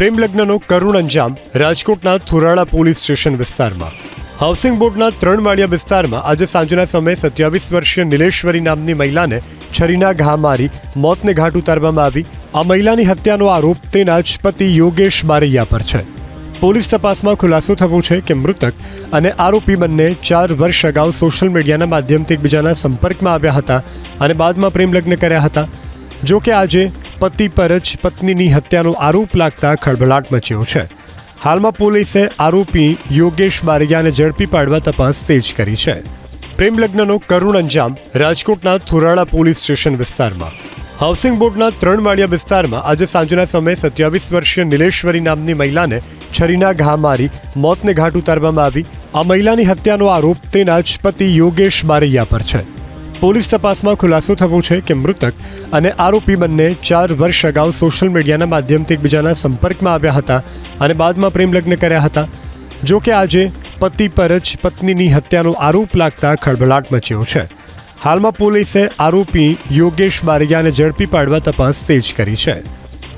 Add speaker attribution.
Speaker 1: પ્રેમલગ્નનો કરુણ અંજામ રાજકોટના થોરાળા પોલીસ સ્ટેશન વિસ્તારમાં. હાઉસિંગ બોર્ડના ત્રણ માળિયા વિસ્તારમાં આજે સાંજના સમયે સત્યાવીસ વર્ષીય નિલેશ્વરી નામની મહિલાને છરીના ઘા મારી મોતને ઘાટ ઉતારવામાં આવી. આ મહિલાની હત્યાનો આરોપ તેના જ પતિ યોગેશ બારૈયા પર છે. પોલીસ તપાસમાં ખુલાસો થયો છે કે મૃતક અને આરોપી બંને ચાર વર્ષ અગાઉ સોશિયલ મીડિયાના માધ્યમથી એકબીજાના સંપર્કમાં આવ્યા હતા અને બાદમાં પ્રેમલગ્ન કર્યા હતા. જો કે આજે પતિ પર જ પત્નીની હત્યાનો આરોપ લાગતા ખળભળાટ મચ્યો છે. હાલમાં પોલીસે આરોપી યોગેશ બારૈયાને ઝડપી પાડવા તપાસ તેજ કરી છે. પ્રેમલગ્નનો કરુણ અંજામ રાજકોટના થુરાળા પોલીસ સ્ટેશન વિસ્તારમાં. હાઉસિંગ બોર્ડના ત્રણ માળિયા વિસ્તારમાં આજે સાંજના સમયે સત્યાવીસ વર્ષીય નિલેશ્વરી નામની મહિલાને છરીના ઘા મારી મોતને ઘાટ ઉતારવામાં આવી. આ મહિલાની હત્યાનો આરોપ તેના જ પતિ યોગેશ બારૈયા પર છે. પોલીસ તપાસમાં ખુલાસો થવો છે કે મૃતક અને આરોપી બંને ચાર વર્ષ અગાઉ સોશિયલ મીડિયાના માધ્યમથી એકબીજાના સંપર્કમાં આવ્યા હતા અને બાદમાં પ્રેમલગ્ન કર્યા હતા. જો કે આજે પતિ પર જ પત્નીની હત્યાનો આરોપ લાગતા ખળભળાટ મચ્યો છે. હાલમાં પોલીસે આરોપી યોગેશ બારૈયાને ઝડપી પાડવા તપાસ તેજ કરી છે.